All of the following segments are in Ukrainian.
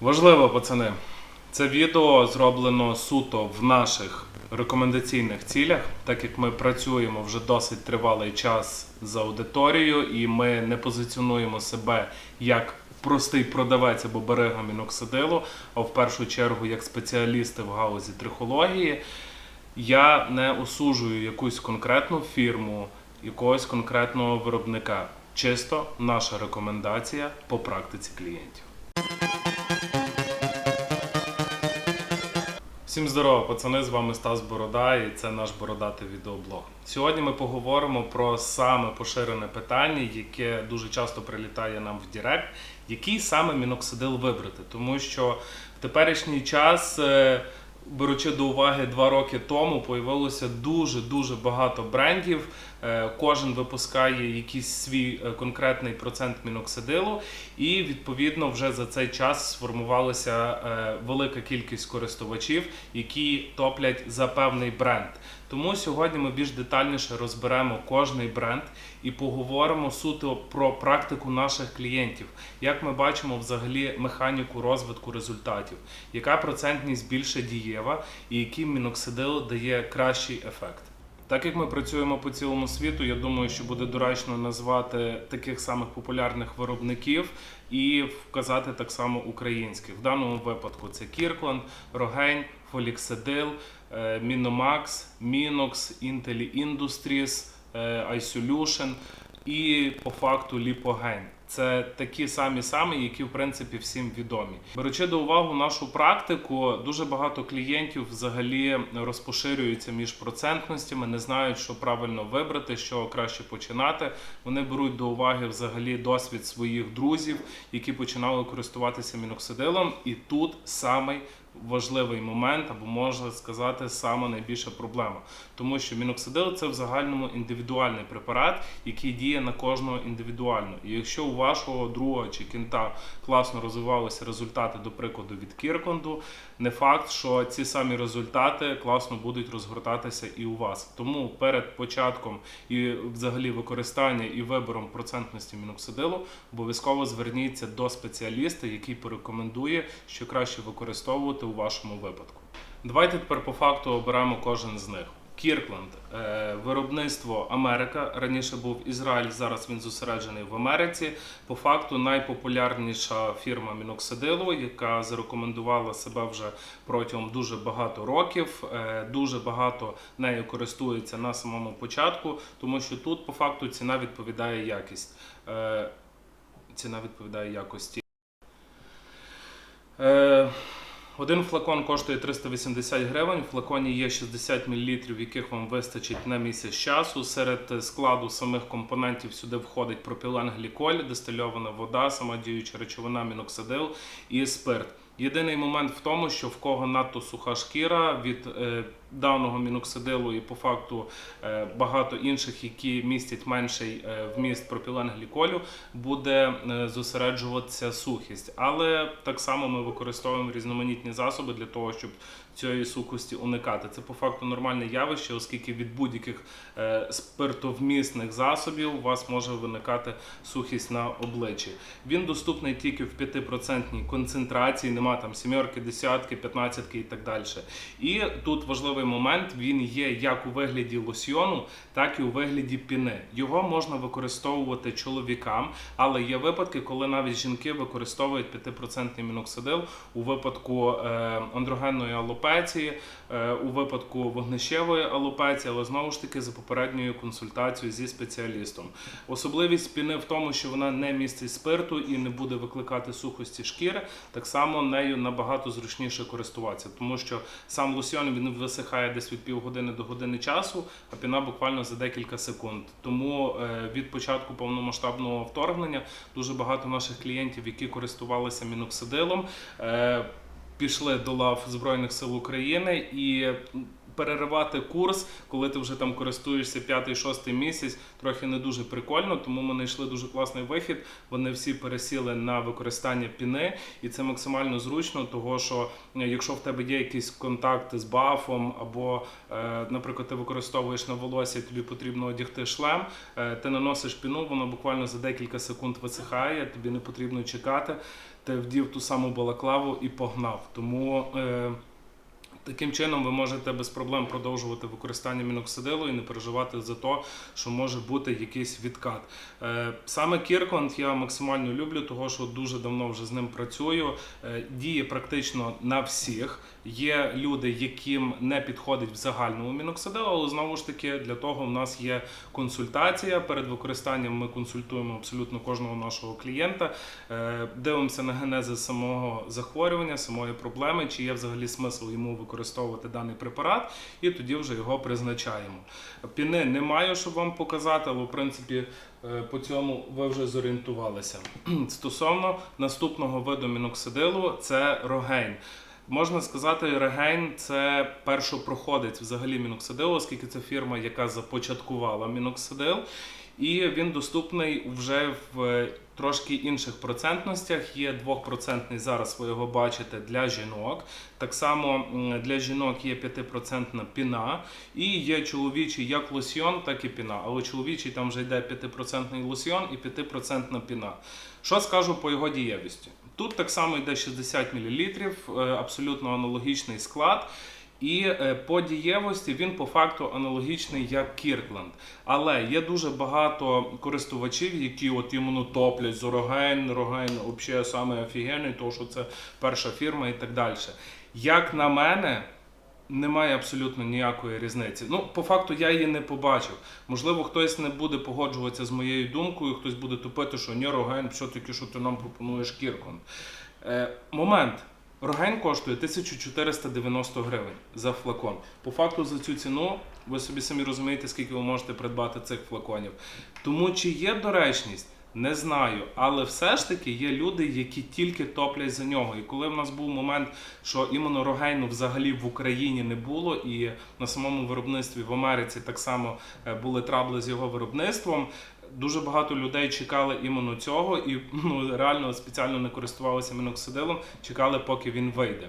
Важливо, пацани. Це відео зроблено суто в наших рекомендаційних цілях, так як ми працюємо вже досить тривалий час з аудиторією, і ми не позиціонуємо себе як простий продавець або берега міноксидилу, а в першу чергу як спеціалісти в галузі трихології. Я не осуджую якусь конкретну фірму, якогось конкретного виробника. Чисто наша рекомендація по практиці клієнтів. Всім здорово, пацани! З вами Стас Борода і це наш бородатий відеоблог. Сьогодні ми поговоримо про саме поширене питання, яке дуже часто прилітає нам в Дірект, який саме міноксидил вибрати, тому що в теперішній час. Беручи до уваги два роки тому, появилося дуже дуже багато брендів. Е, Кожен випускає якийсь свій е, конкретний процент міноксидилу, і відповідно вже за цей час сформувалася е, велика кількість користувачів, які топлять за певний бренд. Тому сьогодні ми більш детальніше розберемо кожний бренд і поговоримо суто про практику наших клієнтів, як ми бачимо взагалі механіку розвитку результатів, яка процентність більше дієва і який міноксидил дає кращий ефект. Так як ми працюємо по цілому світу, я думаю, що буде доречно назвати таких самих популярних виробників і вказати так само українських. В даному випадку це Кіркланд, Рогень, Фоліксидил, е, Міномакс, Мінокс, Intel Industries, е, iSolution і по факту Ліпогень. Це такі самі самі, які в принципі всім відомі. Беручи до уваги нашу практику, дуже багато клієнтів взагалі розпоширюються між процентностями, не знають, що правильно вибрати, що краще починати. Вони беруть до уваги взагалі досвід своїх друзів, які починали користуватися міноксидилом, і тут самий важливий момент, або можна сказати, саме найбільша проблема, тому що міноксидил це в загальному індивідуальний препарат, який діє на кожного індивідуально. І якщо у вашого друга чи кінта класно розвивалися результати, до прикладу, від Кірконду, не факт, що ці самі результати класно будуть розгортатися і у вас. Тому перед початком і взагалі використання і вибором процентності міноксидилу обов'язково зверніться до спеціаліста, який порекомендує, що краще використовувати у вашому випадку. Давайте тепер по факту оберемо кожен з них. Кіркленд, е, виробництво Америка. Раніше був Ізраїль, зараз він зосереджений в Америці. По факту найпопулярніша фірма міноксидилу, яка зарекомендувала себе вже протягом дуже багато років. Е, Дуже багато нею користується на самому початку, тому що тут по факту ціна відповідає якість. Е, Ціна відповідає якості. Один флакон коштує 380 гривень. В флаконі є 60 мл, яких вам вистачить на місяць часу. Серед складу самих компонентів сюди входить пропіленгліколь, дистильована вода, сама діюча речовина, міноксидил і спирт. Єдиний момент в тому, що в кого надто суха шкіра від е, даного міноксидилу і по факту е, багато інших, які містять менший е, вміст пропіленгліколю, буде е, зосереджуватися сухість. Але так само ми використовуємо різноманітні засоби для того, щоб цієї сухості уникати. Це по факту нормальне явище, оскільки від будь-яких спиртовмісних засобів у вас може виникати сухість на обличчі. Він доступний тільки в 5% концентрації, нема там сімерки, десятки, п'ятнадцятки і так далі. І тут важливий момент: він є як у вигляді лосьйону, так і у вигляді піни. Його можна використовувати чоловікам, але є випадки, коли навіть жінки використовують 5% міноксидил у випадку е, андрогенної алопеції, е, у випадку вогнищевої алопеції, але знову ж таки за попередньою консультацією зі спеціалістом. Особливість піни в тому, що вона не містить спирту і не буде викликати сухості шкіри. Так само нею набагато зручніше користуватися, тому що сам лосьйон він висихає десь від півгодини до години часу, а піна буквально за декілька секунд. Тому е, від початку повномасштабного вторгнення дуже багато наших клієнтів, які користувалися міноксидилом. е, Пішли до лав Збройних сил України і переривати курс, коли ти вже там користуєшся п'ятий-шостий місяць, трохи не дуже прикольно. Тому ми знайшли дуже класний вихід. Вони всі пересіли на використання піни, і це максимально зручно, того що е, якщо в тебе є якісь контакти з бафом, або, е, наприклад, ти використовуєш на волосся, тобі потрібно одягти шлем, е, ти наносиш піну, воно буквально за декілька секунд висихає, тобі не потрібно чекати. ти вдів ту саму балаклаву і погнав. Тому таким чином ви можете без проблем продовжувати використання міноксидилу і не переживати за те, що може бути якийсь відкат. Е, саме Кіркланд я максимально люблю, того що дуже давно вже з ним працюю. Е, діє практично на всіх. Є люди, яким не підходить в загальному міноксидил, але знову ж таки для того в нас є консультація. Перед використанням ми консультуємо абсолютно кожного нашого клієнта, е, дивимося на генези самого захворювання, самої проблеми, чи є взагалі смисл йому використовувати даний препарат, і тоді вже його призначаємо. Піни не маю, щоб вам показати, але в принципі. е, По цьому ви вже зорієнтувалися. Стосовно наступного виду міноксидилу, це рогейн. Можна сказати, Регейн це першопроходець взагалі міноксидилу, оскільки це фірма, яка започаткувала міноксидил. І він доступний вже в трошки інших процентностях. Є 2% зараз, ви його бачите для жінок. Так само для жінок є 5% піна, і є чоловічий як лосьйон, так і піна. Але чоловічий там вже йде 5% лосьйон і 5% піна. Що скажу по його дієвості? Тут так само йде 60 мл, абсолютно аналогічний склад. І е, по дієвості він по факту аналогічний як Кіркленд. Але є дуже багато користувачів, які от іменно топлять з Рогейн, Рогейн взагалі саме офігенний, тому що це перша фірма і так далі. Як на мене, немає абсолютно ніякої різниці. Ну, по факту я її не побачив. Можливо, хтось не буде погоджуватися з моєю думкою, хтось буде тупити, що ні, Роген, все-таки, що ти нам пропонуєш Кіркон. Е, момент. Роген коштує 1490 гривень за флакон. По факту за цю ціну ви собі самі розумієте, скільки ви можете придбати цих флаконів. Тому чи є доречність? Не знаю, але все ж таки є люди, які тільки топлять за нього. І коли в нас був момент, що іменно Рогейну взагалі в Україні не було, і на самому виробництві в Америці так само е, були трабли з його виробництвом. Дуже багато людей чекали іменно цього, і ну реально спеціально не користувалися міноксидилом, чекали, поки він вийде.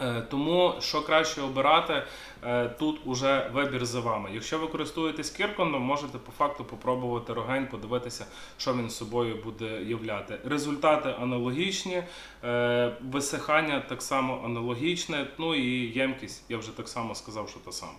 Е, Тому що краще обирати, е, тут уже вибір за вами. Якщо ви користуєтесь кірконом, можете по факту попробувати рогень, подивитися, що він собою буде являти. Результати аналогічні, е, висихання так само аналогічне, ну і ємкість, я вже так само сказав, що та сама.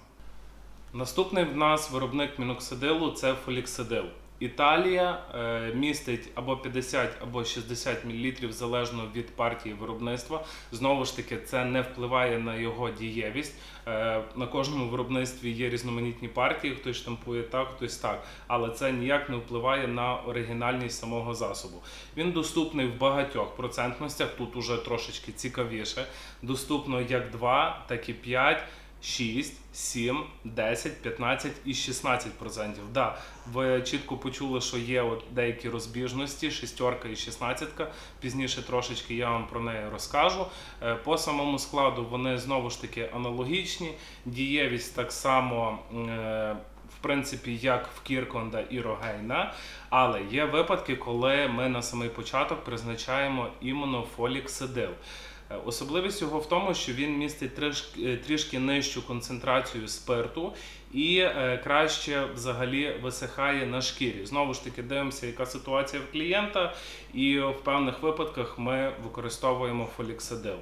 Наступний в нас виробник міноксидилу це фоліксидил. Італія е, містить або 50, або 60 мл залежно від партії виробництва. Знову ж таки, це не впливає на його дієвість. Е, на кожному виробництві є різноманітні партії, хтось штампує так, хтось так. Але це ніяк не впливає на оригінальність самого засобу. Він доступний в багатьох процентностях. Тут уже трошечки цікавіше. Доступно як 2, так і 5. 6, 7, 10, 15 і 16 процентів. Да, ви чітко почули, що є от деякі розбіжності, шістерка і шістнадцятка. Пізніше трошечки я вам про неї розкажу. Е, По самому складу вони знову ж таки аналогічні. Дієвість так само. е, В принципі, як в Кірконда і Рогейна, але є випадки, коли ми на самий початок призначаємо іменно фоліксидил. Е, Особливість його в тому, що він містить трішки, е, трішки нижчу концентрацію спирту і е, краще взагалі висихає на шкірі. Знову ж таки, дивимося, яка ситуація в клієнта, і в певних випадках ми використовуємо фоліксидил.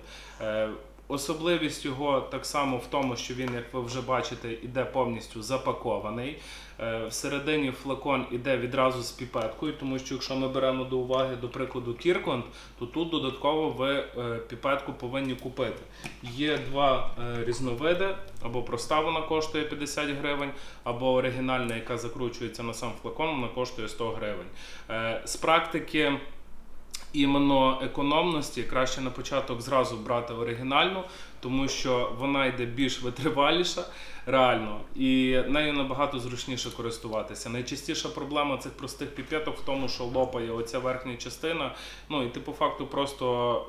Особливість його так само в тому, що він, як ви вже бачите, іде повністю запакований. Е, Всередині флакон іде відразу з піпеткою, тому що якщо ми беремо до уваги, до прикладу, Кірконд, то тут додатково ви е, піпетку повинні купити. Є два е, різновиди: або проста вона коштує 50 гривень, або оригінальна, яка закручується на сам флакон, вона коштує 100 гривень. З практики іменно економності краще на початок зразу брати оригінальну, тому що вона йде більш витриваліша, реально, і нею набагато зручніше користуватися. Найчастіша проблема цих простих піпеток в тому, що лопає оця верхня частина. Ну і ти по факту просто,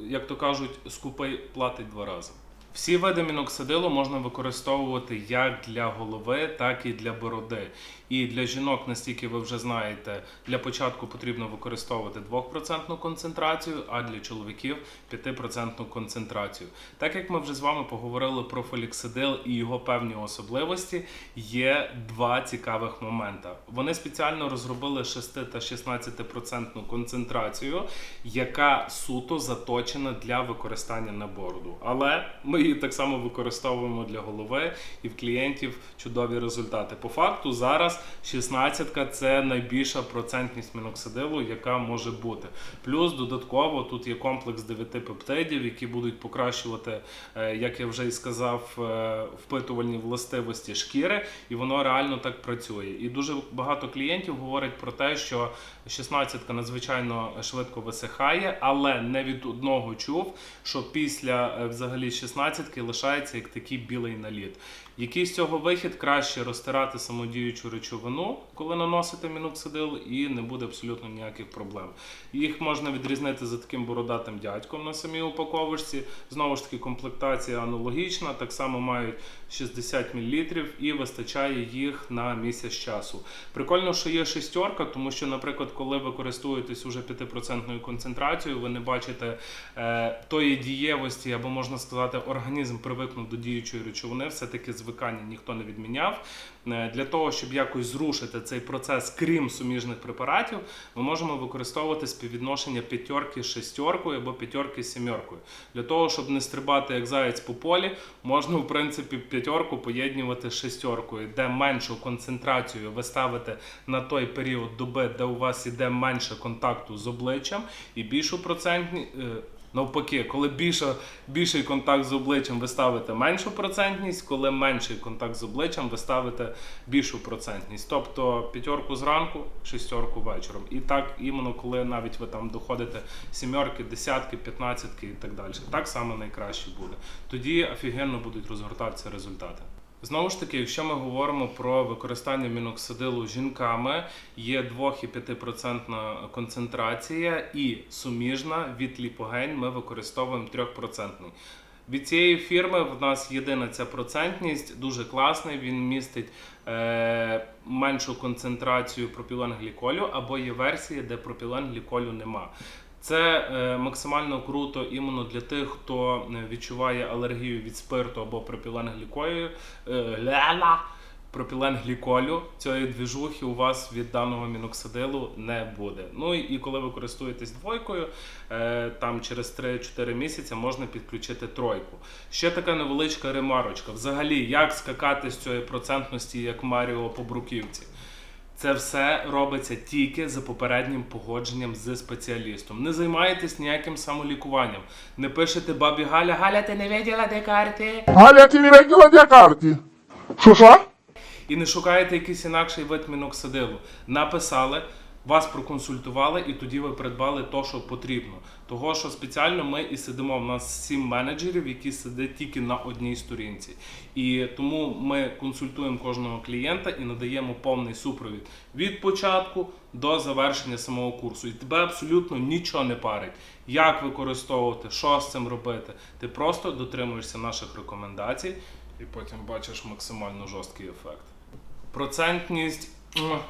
як то кажуть, скупий платить два рази. Всі види міноксидилу можна використовувати як для голови, так і для бороди. І для жінок, настільки ви вже знаєте, для початку потрібно використовувати 2% концентрацію, а для чоловіків 5% концентрацію. Так як ми вже з вами поговорили про фоліксидил і його певні особливості, є два цікавих моменти. Вони спеціально розробили 6 та 16% концентрацію, яка суто заточена для використання на бороду. Але ми її так само використовуємо для голови і в клієнтів чудові результати. По факту зараз 16 це найбільша процентність міноксидилу, яка може бути. Плюс додатково тут є комплекс 9 пептидів, які будуть покращувати, е, як я вже і сказав, е, впитувальні властивості шкіри, і воно реально так працює. І дуже багато клієнтів говорять про те, що 16-ка надзвичайно швидко висихає, але не від одного чув, що після е, взагалі 16-ки лишається як такий білий наліт. Який з цього вихід краще розтирати самодіючу речовину, коли наносите міноксидил, і не буде абсолютно ніяких проблем. Їх можна відрізнити за таким бородатим дядьком на самій упаковочці. Знову ж таки, комплектація аналогічна, так само мають 60 мл і вистачає їх на місяць часу. Прикольно, що є шестерка, тому що, наприклад, коли ви користуєтесь уже 5% концентрацією, ви не бачите е, тої дієвості, або можна сказати, організм привикнув до діючої речовини, все-таки звикання ніхто не відміняв. Е, Для того, щоб якось зрушити цей процес, крім суміжних препаратів, ми можемо використовувати співвідношення п'ятерки шестеркою або п'ятерки сімеркою. Для того, щоб не стрибати як заяць по полі, можна в принципі п'ятерку поєднувати з шестеркою, де меншу концентрацію ви ставите на той період доби, де у вас іде менше контакту з обличчям, і більшу процентні. Навпаки, коли більше, більший контакт з обличчям, ви ставите меншу процентність, коли менший контакт з обличчям, ви ставите більшу процентність. Тобто п'ятерку зранку, шестерку вечором. І так іменно, коли навіть ви там доходите сімерки, десятки, п'ятнадцятки і так далі. Так само найкраще буде. Тоді офігенно будуть розгортатися результати. Знову ж таки, якщо ми говоримо про використання міноксидилу жінками, є 2 і 5% концентрація і суміжна від ліпогень ми використовуємо 3%. Від цієї фірми в нас єдина ця процентність, дуже класний. Він містить е, меншу концентрацію пропіленгліколю, або є версія, де пропіленгліколю нема. Це е, максимально круто іменно для тих, хто е, відчуває алергію від спирту або пропіленгліколю. Е, ля-ля, пропіленгліколю цієї двіжухи у вас від даного міноксидилу не буде. Ну і, коли ви користуєтесь двойкою, там через 3-4 місяці можна підключити тройку. Ще така невеличка ремарочка. Взагалі, як скакати з цієї процентності, як Маріо по бруківці. Це все робиться тільки за попереднім погодженням з спеціалістом. Не займайтесь ніяким самолікуванням. Не пишете бабі Галя, Галя, ти не виділа де карти? Галя, ти не виділа де карти? Що що? І не шукаєте якийсь інакший вид міноксидилу. Написали, вас проконсультували, і тоді ви придбали то, що потрібно. Того, що спеціально ми і сидимо. У нас сім менеджерів, які сидять тільки на одній сторінці. І тому ми консультуємо кожного клієнта і надаємо повний супровід від початку до завершення самого курсу. І тебе абсолютно нічого не парить. Як використовувати, що з цим робити. Ти просто дотримуєшся наших рекомендацій і потім бачиш максимально жорсткий ефект. Процентність,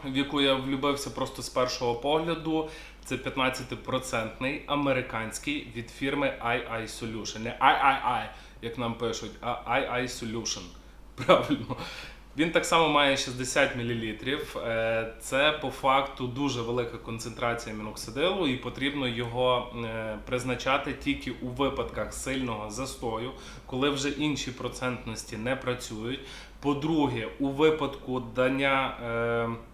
в яку я влюбився просто з першого погляду, це 15% американський від фірми II Solution. Не III, як нам пишуть, а II Solution. Правильно. Він так само має 60 мл. Це по факту дуже велика концентрація міноксидилу, і потрібно його е, призначати тільки у випадках сильного застою, коли вже інші процентності не працюють. По-друге, у випадку дання. е,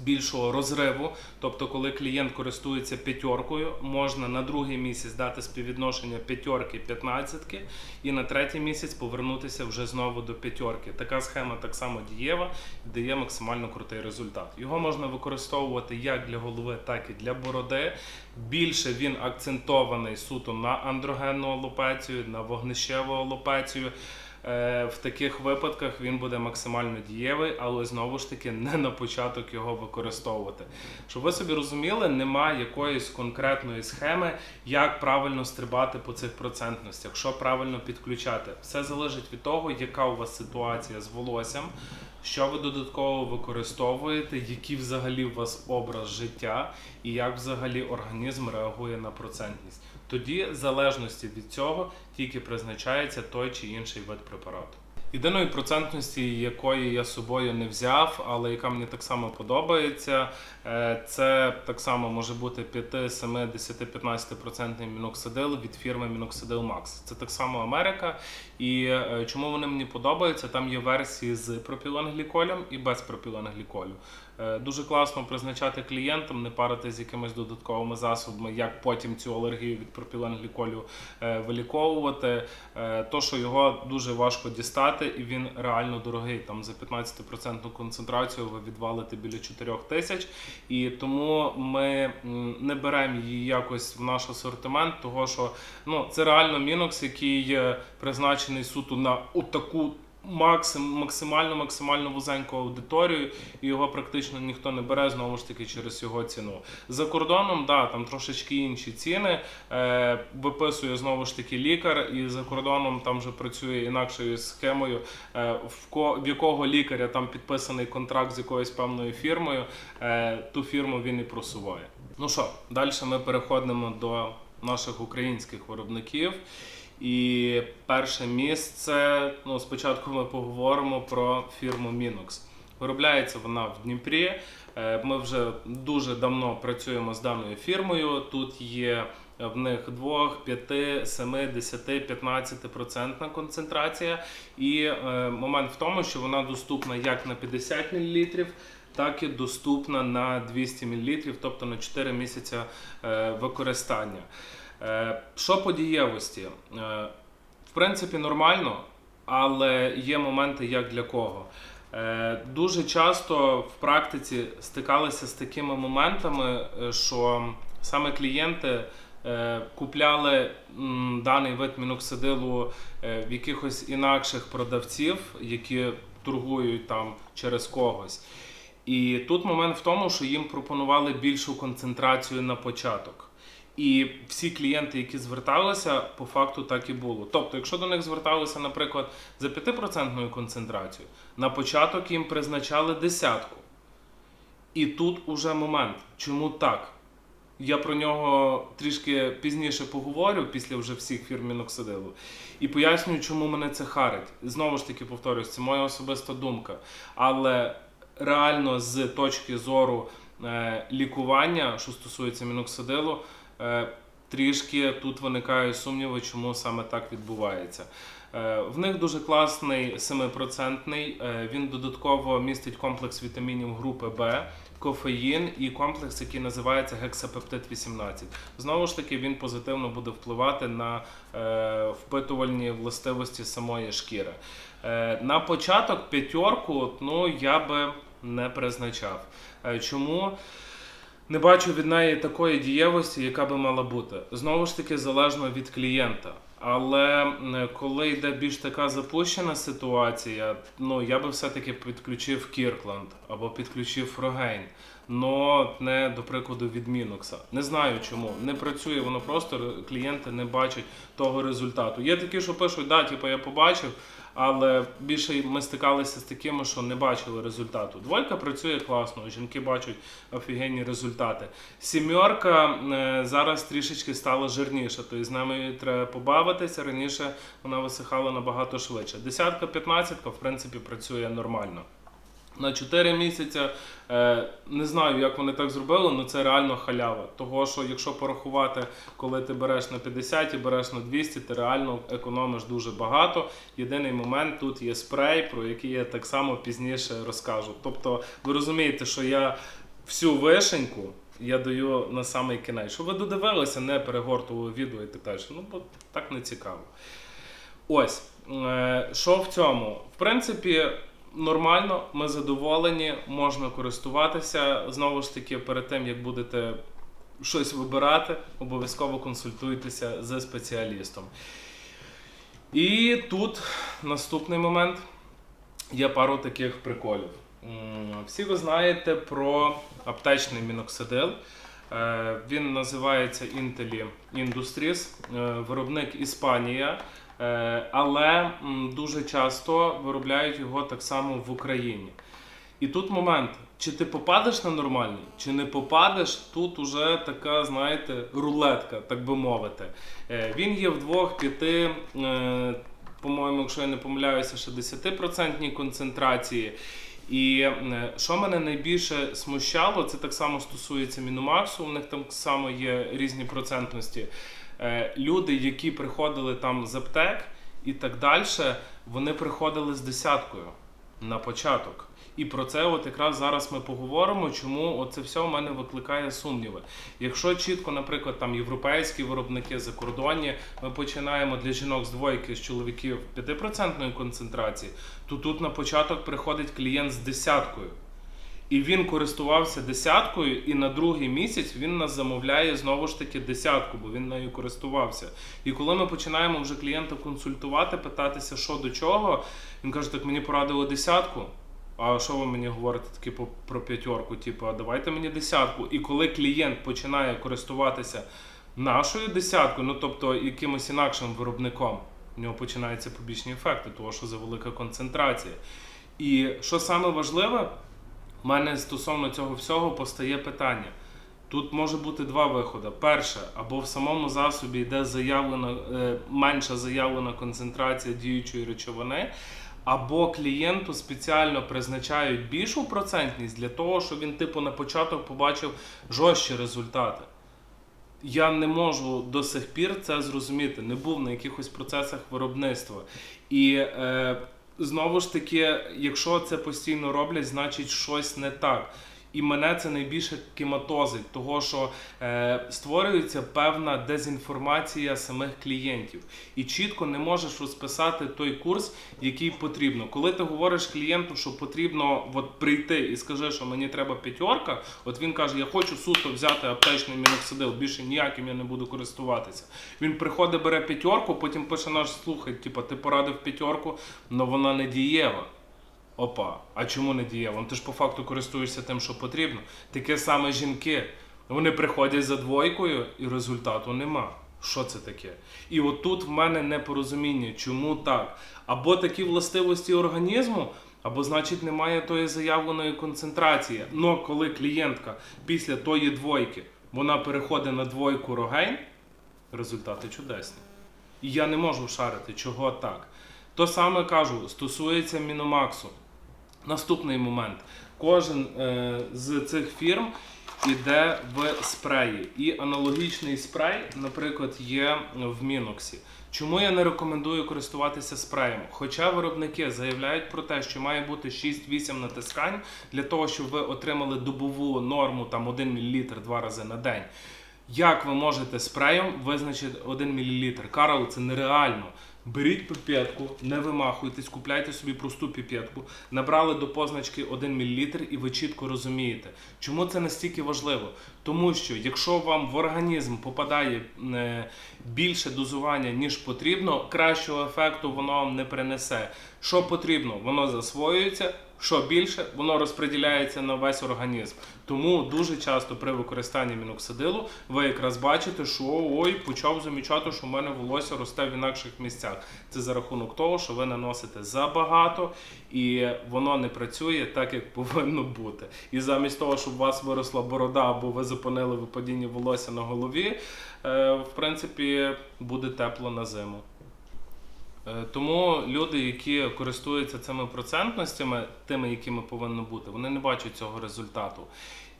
більшого розриву. Тобто, коли клієнт користується п'ятеркою, можна на другий місяць дати співвідношення п'ятерки п'ятнадцятки, і на третій місяць повернутися вже знову до п'ятерки. Така схема так само дієва і дає максимально крутий результат. Його можна використовувати як для голови, так і для бороди. Більше він акцентований суто на андрогенну алопецію, на вогнищеву алопецію. Е, в таких випадках він буде максимально дієвий, але знову ж таки не на початок його використовувати. Щоб ви собі розуміли, немає якоїсь конкретної схеми, як правильно стрибати по цих процентностях, що правильно підключати. Все залежить від того, яка у вас ситуація з волоссям, що ви додатково використовуєте, який взагалі у вас образ життя і як взагалі організм реагує на процентність. Тоді, в залежності від цього, тільки призначається той чи інший вид препарату. Єдиної процентності, якої я з собою не взяв, але яка мені так само подобається, це так само може бути 5, 7, 10, 15% міноксидил від фірми Minoxidil Max. Це так само Америка. І е, чому вони мені подобаються? Там є версії з пропіленгліколем і без пропіленгліколю. Е, Дуже класно призначати клієнтам, не парити з якимись додатковими засобами, як потім цю алергію від пропіленгліколю е, виліковувати. Е, То, що його дуже важко дістати, і він реально дорогий. Там за 15% концентрацію ви відвалите біля 4 тисяч. І тому ми не беремо її якось в наш асортимент, того що ну, це реально мінокс, який е, призначений суто на таку максим, максимально максимально вузеньку аудиторію, і його практично ніхто не бере знову ж таки через його ціну. За кордоном, да, там трошечки інші ціни. Е, виписує знову ж таки лікар, і за кордоном там вже працює інакшою схемою, е, в, ко, в якого лікаря там підписаний контракт з якоюсь певною фірмою, е, ту фірму він і просуває. Ну що, далі ми переходимо до наших українських виробників. І перше місце. Ну, спочатку ми поговоримо про фірму Minox. Виробляється вона в Дніпрі. Е, Ми вже дуже давно працюємо з даною фірмою. Тут є в них 2, 5, 7, 10, 15 процентна концентрація. І е, момент в тому, що вона доступна як на 50 мл, так і доступна на 200 мл, тобто на 4 місяці е, використання. Е, Що по дієвості? Е, В принципі, нормально, але є моменти як для кого. Е, Дуже часто в практиці стикалися з такими моментами, що саме клієнти купляли даний вид міноксидилу в якихось інакших продавців, які торгують там через когось. І тут момент в тому, що їм пропонували більшу концентрацію на початок. І всі клієнти, які зверталися, по факту так і було. Тобто, якщо до них зверталися, наприклад, за 5% концентрацією, на початок їм призначали десятку. І тут уже момент, чому так? Я про нього трішки пізніше поговорю після вже всіх фірм міноксидилу. І пояснюю, чому мене це харить. Знову ж таки повторюсь, це моя особиста думка. Але реально з точки зору е, лікування, що стосується міноксидилу, трішки тут виникають сумніви, чому саме так відбувається. Е, В них дуже класний 7%. е, Він додатково містить комплекс вітамінів групи Б, кофеїн і комплекс, який називається гексапептид 18. Знову ж таки, він позитивно буде впливати на е, впитувальні властивості самої шкіри. Е, На початок п'ятерку ну, я би не призначав. Е, Чому? Не бачу від неї такої дієвості, яка би мала бути. Знову ж таки, залежно від клієнта. Але коли йде більш така запущена ситуація, ну я би все-таки підключив Кіркланд або підключив Фрогейн, но не до прикладу від Мінокса. Не знаю чому. Не працює воно просто клієнти не бачать того результату. Є такі, що пишуть, да, типу, я побачив, але більше ми стикалися з такими, що не бачили результату. Двойка працює класно, жінки бачать офігенні результати. Сімерка е, зараз трішечки стала жирніша, тобто з нами треба побавитися. Раніше вона висихала набагато швидше. Десятка, п'ятнадцятка, в принципі, працює нормально. На 4 місяці е, не знаю, як вони так зробили, але це реально халява. Того, що якщо порахувати, коли ти береш на 50 і береш на 200, ти реально економиш дуже багато. Єдиний момент тут є спрей, про який я так само пізніше розкажу. Тобто, ви розумієте, що я всю вишеньку я даю на самий кінець. Щоб ви додивилися, не перегортували відео і так далі. Ну, бо так не цікаво. Ось, е, що в цьому? В принципі, нормально, ми задоволені, можна користуватися. Знову ж таки, перед тим, як будете щось вибирати, обов'язково консультуйтеся з спеціалістом. І тут наступний момент є пару таких приколів. Всі ви знаєте про аптечний міноксидил. Е, Він називається Intelli Industries, е, виробник Іспанія, але дуже часто виробляють його так само в Україні. І тут момент, чи ти попадеш на нормальний, чи не попадеш, тут уже така, знаєте, рулетка, так би мовити. Е, Він є в двох, п'яти, е, по-моєму, якщо я не помиляюся, ще 10% концентрації. І е, що мене найбільше смущало, це так само стосується Міномаксу, у них там само є різні процентності. Е, Люди, які приходили там з аптек і так далі, вони приходили з десяткою на початок. І про це от якраз зараз ми поговоримо, чому оце все в мене викликає сумніви. Якщо чітко, наприклад, там європейські виробники закордонні, ми починаємо для жінок з двойки, з чоловіків 5% концентрації, то тут на початок приходить клієнт з десяткою. І він користувався десяткою, і на другий місяць він нас замовляє знову ж таки десятку, бо він нею користувався. І коли ми починаємо вже клієнта консультувати, питатися, що до чого, він каже: так мені порадили десятку. А що ви мені говорите таки про п'ятерку? Типу, давайте мені десятку. І коли клієнт починає користуватися нашою десяткою, ну тобто якимось інакшим виробником, у нього починаються побічні ефекти, того що за велика концентрація. І що саме важливе, в мене стосовно цього всього постає питання. Тут може бути два виходи. Перше, або в самому засобі йде заявлена, е, менша заявлена концентрація діючої речовини, або клієнту спеціально призначають більшу процентність для того, щоб він, типу, на початок побачив жорсткі результати. Я не можу до сих пір це зрозуміти. Не був на якихось процесах виробництва. І е, знову ж таки, якщо це постійно роблять, значить щось не так. І мене це найбільше кематозить, того що е, створюється певна дезінформація самих клієнтів, і чітко не можеш розписати той курс, який потрібно. Коли ти говориш клієнту, що потрібно от прийти і скажи, що мені треба п'ятерка, от він каже: Я хочу суто взяти аптечний міноксидил, більше ніяким я не буду користуватися. Він приходить, бере п'ятерку, потім пише наш слухай, типу, ти порадив п'ятерку, але вона не дієва. Опа, а чому не дієво? Ну, Ти ж по факту користуєшся тим, що потрібно. Таке саме жінки. Вони приходять за двойкою і результату нема. Що це таке? І отут в мене непорозуміння, чому так? Або такі властивості організму, або значить немає тої заявленої концентрації. Но коли клієнтка після тої двойки вона переходить на двойку рогейн, результати чудесні. І я не можу шарити, чого так. То саме кажу, стосується Міномаксу. Наступний момент. Кожен е, з цих фірм іде в спреї. І аналогічний спрей, наприклад, є в Міноксі. Чому я не рекомендую користуватися спреєм? Хоча виробники заявляють про те, що має бути 6-8 натискань для того, щоб ви отримали добову норму там 1 мл два рази на день. Як ви можете спреєм визначити 1 мл? Карл, це нереально. Беріть піпетку, не вимахуйтесь, купляйте собі просту піпетку, набрали до позначки 1 мл і ви чітко розумієте. Чому це настільки важливо? Тому що якщо вам в організм попадає е, більше дозування, ніж потрібно, кращого ефекту воно вам не принесе. Що потрібно, воно засвоюється. Що більше, воно розподіляється на весь організм. Тому дуже часто при використанні міноксидилу ви якраз бачите, що ой, почав замічати, що в мене волосся росте в інакших місцях. Це за рахунок того, що ви наносите забагато і воно не працює так, як повинно бути. І замість того, щоб у вас виросла борода або ви зупинили випадіння волосся на голові, е, в принципі, буде тепло на зиму. Е, Тому люди, які користуються цими процентностями, тими, якими повинно бути, вони не бачать цього результату.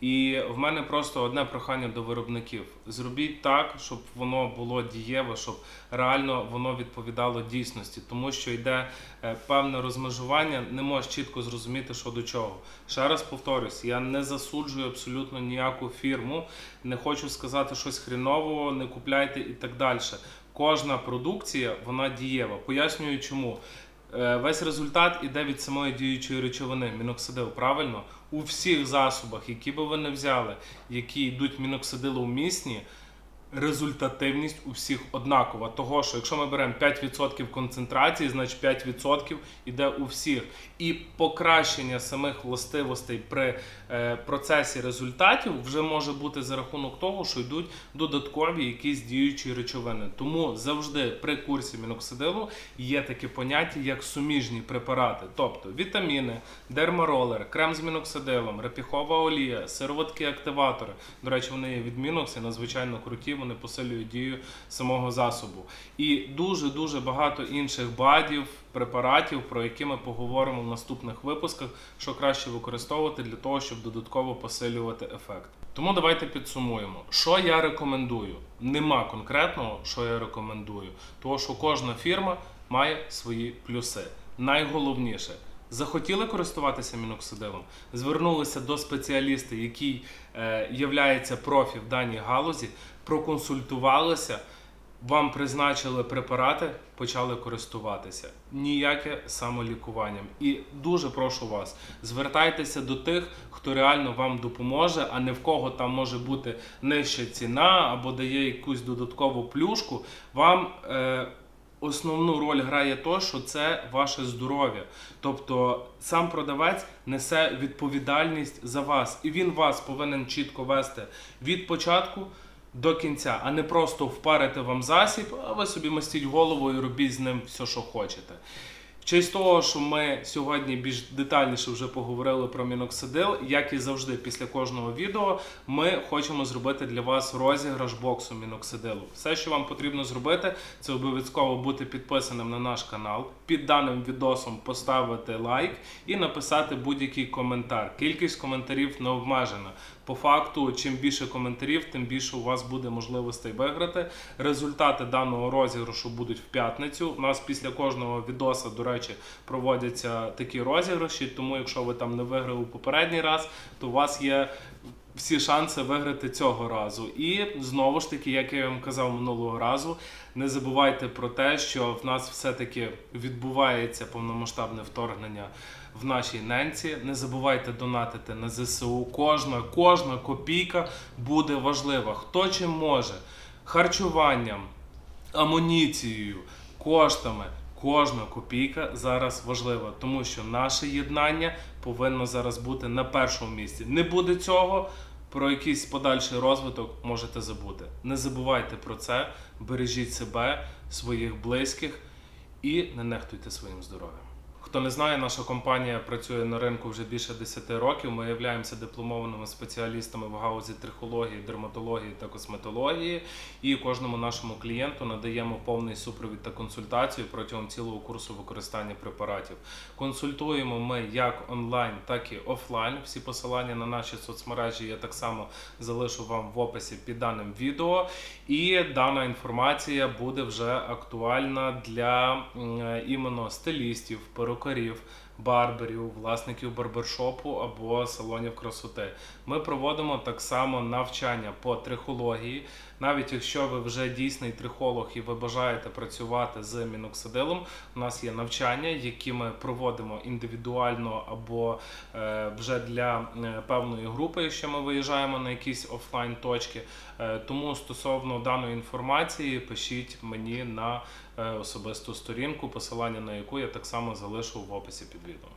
І в мене просто одне прохання до виробників: зробіть так, щоб воно було дієве, щоб реально воно відповідало дійсності, тому що йде е, певне розмежування, не можеш чітко зрозуміти, що до чого. Ще раз повторюсь, я не засуджую абсолютно ніяку фірму, не хочу сказати щось хрінового, не купляйте і так далі. Кожна продукція вона дієва. Пояснюю, чому. Е, Весь результат іде від самої діючої речовини, міноксидил. Правильно, у всіх засобах, які би ви не взяли, які йдуть міноксидиловмісні, результативність у всіх однакова. Того, що якщо ми беремо 5% концентрації, значить 5% іде у всіх. І покращення самих властивостей при е, процесі результатів вже може бути за рахунок того, що йдуть додаткові якісь діючі речовини. Тому завжди при курсі міноксидилу є таке поняття, як суміжні препарати, тобто вітаміни, дермаролер, крем з міноксидилом, репіхова олія, сироватки активатори. До речі, вони є від Мінокс і надзвичайно круті, вони посилюють дію самого засобу. І дуже дуже багато інших бадів, препаратів, про які ми поговоримо в наступних випусках, що краще використовувати для того, щоб додатково посилювати ефект. Тому давайте підсумуємо, що я рекомендую. Нема конкретного, що я рекомендую, тому що кожна фірма має свої плюси. Найголовніше. Захотіли користуватися міноксидилом, звернулися до спеціаліста, який е, являється профі в даній галузі, проконсультувалися, вам призначили препарати, почали користуватися. Ніяке самолікування. І дуже прошу вас, звертайтеся до тих, хто реально вам допоможе, а не в кого там може бути нижча ціна або дає якусь додаткову плюшку. Вам е, основну роль грає то, що це ваше здоров'я. Тобто сам продавець несе відповідальність за вас, і він вас повинен чітко вести від початку до кінця, а не просто впарити вам засіб, а ви собі мастіть голову і робіть з ним все, що хочете. В честь того, що ми сьогодні більш детальніше вже поговорили про міноксидил, як і завжди, після кожного відео, ми хочемо зробити для вас розіграш боксу міноксидилу. Все, що вам потрібно зробити, це обов'язково бути підписаним на наш канал, під даним відосом поставити лайк і написати будь-який коментар. Кількість коментарів не обмежена. По факту, чим більше коментарів, тим більше у вас буде можливостей виграти. Результати даного розіграшу будуть в п'ятницю. У нас після кожного відоса, до речі, проводяться такі розіграші. Тому, якщо ви там не виграли попередній раз, то у вас є всі шанси виграти цього разу. І знову ж таки, як я вам казав минулого разу, не забувайте про те, що в нас все-таки відбувається повномасштабне вторгнення в нашій ненці. Не забувайте донатити на ЗСУ. Кожна, кожна копійка буде важлива. Хто чим може харчуванням, амуніцією, коштами. Кожна копійка зараз важлива, тому що наше єднання повинно зараз бути на першому місці. Не буде цього, про якийсь подальший розвиток можете забути. Не забувайте про це, бережіть себе, своїх близьких і не нехтуйте своїм здоров'ям. Хто не знає, наша компанія працює на ринку вже більше 10 років. Ми являємося дипломованими спеціалістами в гаузі трихології, дерматології та косметології. І кожному нашому клієнту надаємо повний супровід та консультацію протягом цілого курсу використання препаратів. Консультуємо ми як онлайн, так і офлайн. Всі посилання на наші соцмережі я так само залишу вам в описі під даним відео. І дана інформація буде вже актуальна для іменно стилістів, перукарів, барберів, власників барбершопу або салонів красоти. Ми проводимо так само навчання по трихології. Навіть якщо ви вже дійсний трихолог і ви бажаєте працювати з міноксидилом, у нас є навчання, які ми проводимо індивідуально або е, вже для е, певної групи, якщо ми виїжджаємо на якісь офлайн точки. Е, Тому стосовно даної інформації пишіть мені на особисту сторінку, посилання на яку я так само залишу в описі під відео.